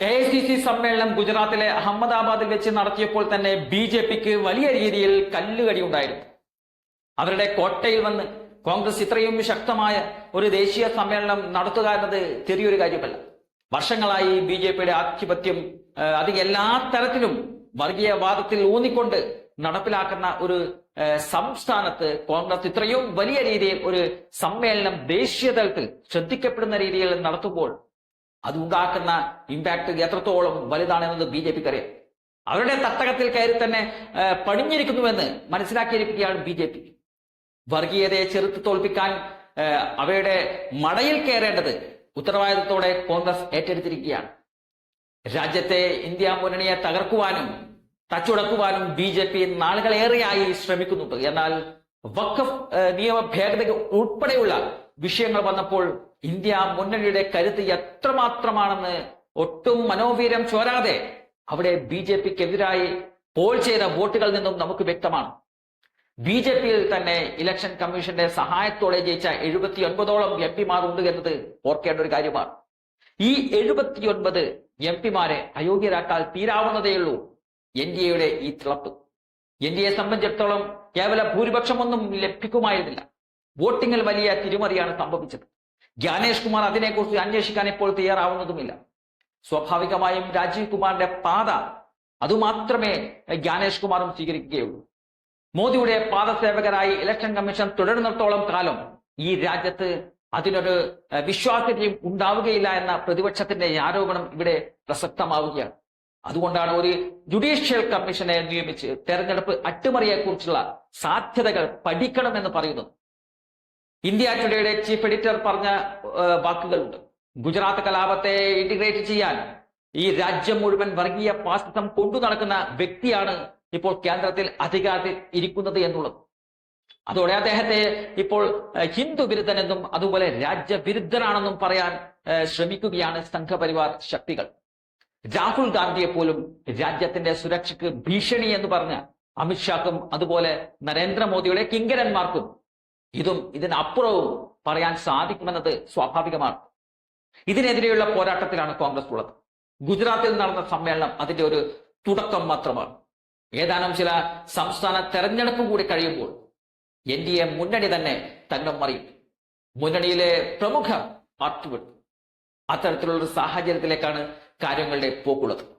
A C C സമ്മേളനം ഗുജറാത്തിലെ അഹമ്മദാബാദിൽ വെച്ച് നടത്തിയപ്പോൾ തന്നെ ബി ജെ പിക്ക് വലിയ രീതിയിൽ കല്ലുകടി ഉണ്ടായിരുന്നു. അവരുടെ കോട്ടയിൽ വന്ന് കോൺഗ്രസ് ഇത്രയും ശക്തമായ ഒരു ദേശീയ സമ്മേളനം നടത്തുക എന്നത് ചെറിയൊരു കാര്യമല്ല. വർഷങ്ങളായി ബി ജെ പിയുടെ ആധിപത്യം അത് എല്ലാ തരത്തിലും വർഗീയവാദത്തിൽ ഊന്നിക്കൊണ്ട് നടപ്പിലാക്കുന്ന ഒരു സംസ്ഥാനത്ത് കോൺഗ്രസ് ഇത്രയും വലിയ രീതിയിൽ ഒരു സമ്മേളനം ദേശീയ തലത്തിൽ ശ്രദ്ധിക്കപ്പെടുന്ന രീതിയിൽ നടത്തുമ്പോൾ അതുണ്ടാക്കുന്ന ഇമ്പാക്ട് എത്രത്തോളം വലുതാണെന്നത് ബി ജെ പിക്ക് അറിയാം. അവരുടെ തട്ടകത്തിൽ കയറി തന്നെ പണിഞ്ഞിരിക്കുന്നുവെന്ന് മനസ്സിലാക്കിയിരിക്കുകയാണ് ബി ജെ പി വർഗീയതയെ ചെറുത്ത് തോൽപ്പിക്കാൻ അവയുടെ മടയിൽ കയറേണ്ടത് ഉത്തരവാദിത്തത്തോടെ കോൺഗ്രസ് ഏറ്റെടുത്തിരിക്കുകയാണ്. രാജ്യത്തെ ഇന്ത്യ മുന്നണിയെ തകർക്കുവാനും തച്ചുടക്കുവാനും ബി ജെ പി നാളുകളേറെയായി ശ്രമിക്കുന്നുണ്ട്. എന്നാൽ വഖഫ് നിയമ ഭേദഗതി ഉൾപ്പെടെയുള്ള വിഷയങ്ങൾ വന്നപ്പോൾ ഇന്ത്യ മുന്നണിയുടെ കരുത്ത് എത്രമാത്രമാണെന്ന് ഒട്ടും മനോവീരം ചോരാതെ അവിടെ ബി ജെ പിക്കെതിരായി പോൾ ചെയ്ത വോട്ടുകളിൽ നിന്നും നമുക്ക് വ്യക്തമാണ്. ബി ജെ പിയിൽ തന്നെ ഇലക്ഷൻ കമ്മീഷന്റെ സഹായത്തോടെ ജയിച്ച എഴുപത്തി ഒൻപതോളം എം പിമാർ ഉണ്ട് എന്നത് ഓർക്കേണ്ട ഒരു കാര്യമാണ്. ഈ എഴുപത്തിയൊൻപത് എം പിമാരെ അയോഗ്യരാക്കാൻ തീരാവുന്നതേയുള്ളൂ എൻ ഡി എയുടെ ഈ തിളപ്പ്. എൻ ഡി എ സംബന്ധിച്ചിടത്തോളം കേവല ഭൂരിപക്ഷമൊന്നും ലഭിക്കുമായിരുന്നില്ല. വോട്ടിങ്ങിൽ വലിയ തിരിമറിയാണ് സംഭവിച്ചത്. ജ്ഞാനേഷ് കുമാർ അതിനെക്കുറിച്ച് അന്വേഷിക്കാൻ ഇപ്പോൾ തയ്യാറാവുന്നതുമില്ല. സ്വാഭാവികമായും രാജീവ് കുമാറിന്റെ പാത അതുമാത്രമേ ജ്ഞാനേഷ് കുമാറും സ്വീകരിക്കുകയുള്ളൂ. മോദിയുടെ പാദസേവകരായി ഇലക്ഷൻ കമ്മീഷൻ തുടരുന്നിടത്തോളം കാലം ഈ രാജ്യത്ത് അതിനൊരു വിശ്വാസ്യതയും ഉണ്ടാവുകയില്ല എന്ന പ്രതിപക്ഷത്തിന്റെ ആരോപണം ഇവിടെ പ്രസക്തമാവുകയാണ്. അതുകൊണ്ടാണ് ഒരു ജുഡീഷ്യൽ കമ്മീഷനെ നിയമിച്ച് തെരഞ്ഞെടുപ്പ് അട്ടിമറിയെക്കുറിച്ചുള്ള സാധ്യതകൾ പഠിക്കണമെന്ന് പറയുന്നത്. ഇന്ത്യ ടുഡേയുടെ ചീഫ് എഡിറ്റർ പറഞ്ഞ വാക്കുകളുണ്ട്. ഗുജറാത്ത് കലാപത്തെ ഇന്റഗ്രേറ്റ് ചെയ്യാൻ ഈ രാജ്യം മുഴുവൻ വർഗീയ പാസിസം കൊണ്ടു നടക്കുന്ന വ്യക്തിയാണ് ഇപ്പോൾ കേന്ദ്രത്തിൽ അധികാരത്തിൽ ഇരിക്കുന്നത് എന്നുള്ളത്. അതോടെ അദ്ദേഹത്തെ ഇപ്പോൾ ഹിന്ദു വിരുദ്ധനെന്നും അതുപോലെ രാജ്യവിരുദ്ധനാണെന്നും പറയാൻ ശ്രമിക്കുകയാണ് സംഘപരിവാർ ശക്തികൾ. രാഹുൽ ഗാന്ധിയെ പോലും രാജ്യത്തിന്റെ സുരക്ഷയ്ക്ക് ഭീഷണി എന്ന് പറഞ്ഞ അമിത്ഷാക്കും അതുപോലെ നരേന്ദ്രമോദിയുടെ കിങ്കരന്മാർക്കും ഇതും ഇതിനപ്പുറവും പറയാൻ സാധിക്കുമെന്നത് സ്വാഭാവികമാണ്. ഇതിനെതിരെയുള്ള പോരാട്ടത്തിലാണ് കോൺഗ്രസ് ഉള്ളത്. ഗുജറാത്തിൽ നടന്ന സമ്മേളനം അതിന്റെ ഒരു തുടക്കം മാത്രമാണ്. ഏതാനും ചില സംസ്ഥാന തെരഞ്ഞെടുപ്പ് കൂടി കഴിയുമ്പോൾ എൻ ഡി എ മുന്നണി തന്നെ തങ്കം മറിയും. മുന്നണിയിലെ പ്രമുഖ പാർട്ടി വിട്ടു. അത്തരത്തിലുള്ള സാഹചര്യത്തിലേക്കാണ് കാര്യങ്ങളുടെ പോക്കുള്ളത്.